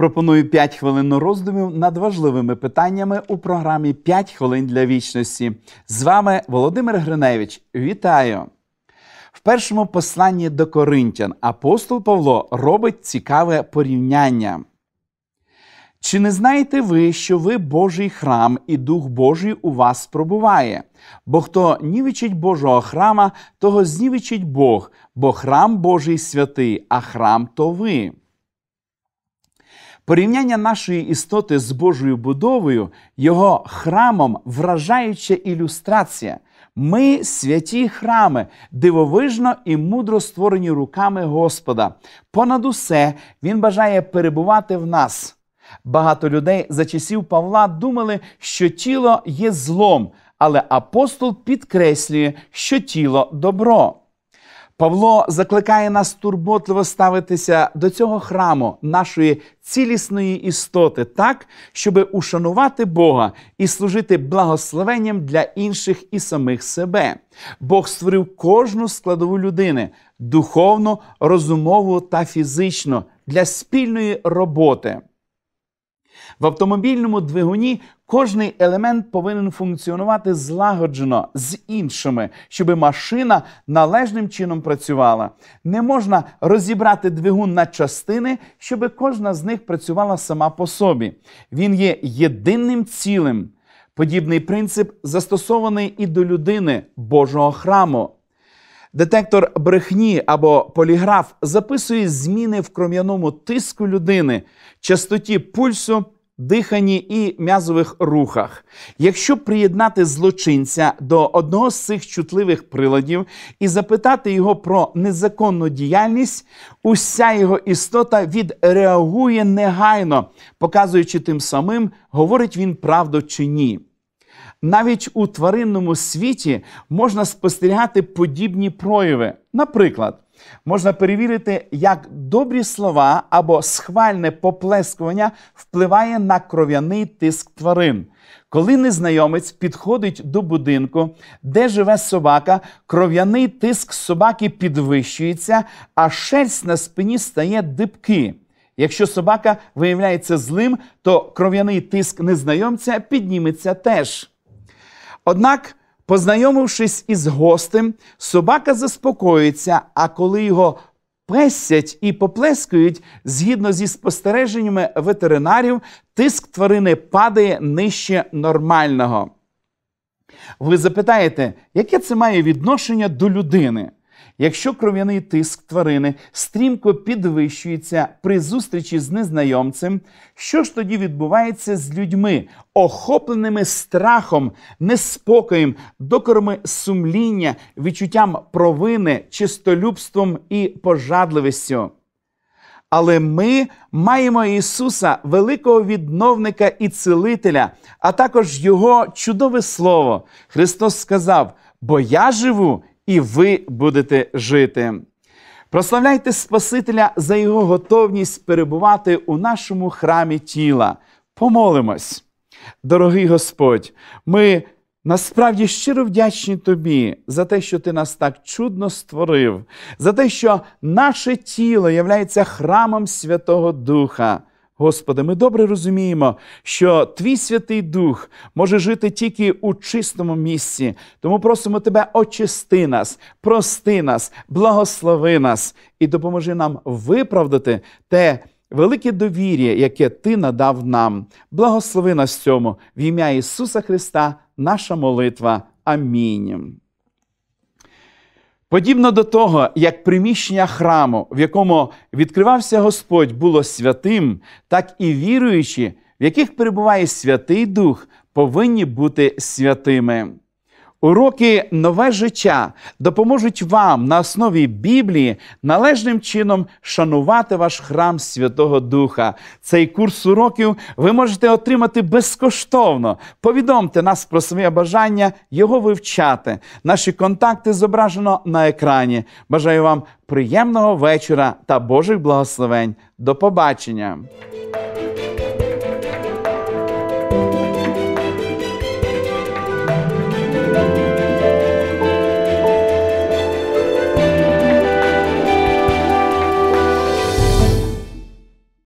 Пропоную 5 хвилин роздумів над важливими питаннями у програмі «5 хвилин для вічності. З вами Володимир Гриневич. Вітаю! В першому посланні до Коринтян апостол Павло робить цікаве порівняння. Чи не знаєте ви, що ви Божий храм і Дух Божий у вас пробуває? Бо хто нівечить Божого храма, того знівечить Бог, бо храм Божий святий, а храм то ви. Порівняння нашої істоти з Божою будовою, його храмом вражаюча ілюстрація. Ми святі храми, дивовижно і мудро створені руками Господа. Понад усе Він бажає перебувати в нас. Багато людей за часів Павла думали, що тіло є злом, але апостол підкреслює, що тіло добро. Павло закликає нас турботливо ставитися до цього храму, нашої цілісної істоти, так, щоб ушанувати Бога і служити благословенням для інших і самих себе. Бог створив кожну складову людини духовну, розумову та фізичну для спільної роботи. В автомобільному двигуні кожний елемент повинен функціонувати злагоджено з іншими, щоб машина належним чином працювала. Не можна розібрати двигун на частини, щоб кожна з них працювала сама по собі. Він є єдиним цілим. Подібний принцип застосований і до людини Божого храму. Детектор брехні або поліграф записує зміни в кром'яному тиску людини, частоті пульсу диханні і м'язових рухах. Якщо приєднати злочинця до одного з цих чутливих приладів і запитати його про незаконну діяльність, уся його істота відреагує негайно, показуючи тим самим, говорить він правду чи ні. Навіть у тваринному світі можна спостерігати подібні прояви. Наприклад, можна перевірити, як добрі слова або схвальне поплескування впливає на кров'яний тиск тварин. Коли незнайомець підходить до будинку, де живе собака, кров'яний тиск собаки підвищується, а шерсть на спині стає дибки. Якщо собака виявляється злим, то кров'яний тиск незнайомця підніметься теж. Однак Познайомившись із гостем, собака заспокоїться, а коли його песять і поплескують, згідно зі спостереженнями ветеринарів, тиск тварини падає нижче нормального. Ви запитаєте, яке це має відношення до людини? Якщо кров'яний тиск тварини стрімко підвищується при зустрічі з незнайомцем, що ж тоді відбувається з людьми, охопленими страхом, неспокоєм, докорми сумління, відчуттям провини, чистолюбством і пожадливістю? Але ми маємо Ісуса, великого відновника і цілителя, а також Його чудове Слово. Христос сказав: Бо я живу і ви будете жити. Прославляйте Спасителя за його готовність перебувати у нашому храмі тіла. Помолимось, дорогий Господь, ми насправді щиро вдячні Тобі за те, що Ти нас так чудно створив, за те, що наше тіло являється храмом Святого Духа. Господи, ми добре розуміємо, що Твій Святий Дух може жити тільки у чистому місці. Тому просимо Тебе, очисти нас, прости нас, благослови нас і допоможи нам виправдати те велике довір'я, яке Ти надав нам. Благослови нас цьому в ім'я Ісуса Христа, наша молитва. Амінь. Подібно до того, як приміщення храму, в якому відкривався Господь, було святим, так і віруючі, в яких перебуває Святий Дух, повинні бути святими. Уроки нове життя допоможуть вам на основі Біблії належним чином шанувати ваш храм Святого Духа. Цей курс уроків ви можете отримати безкоштовно. Повідомте нас про своє бажання його вивчати. Наші контакти зображено на екрані. Бажаю вам приємного вечора та Божих благословень. До побачення!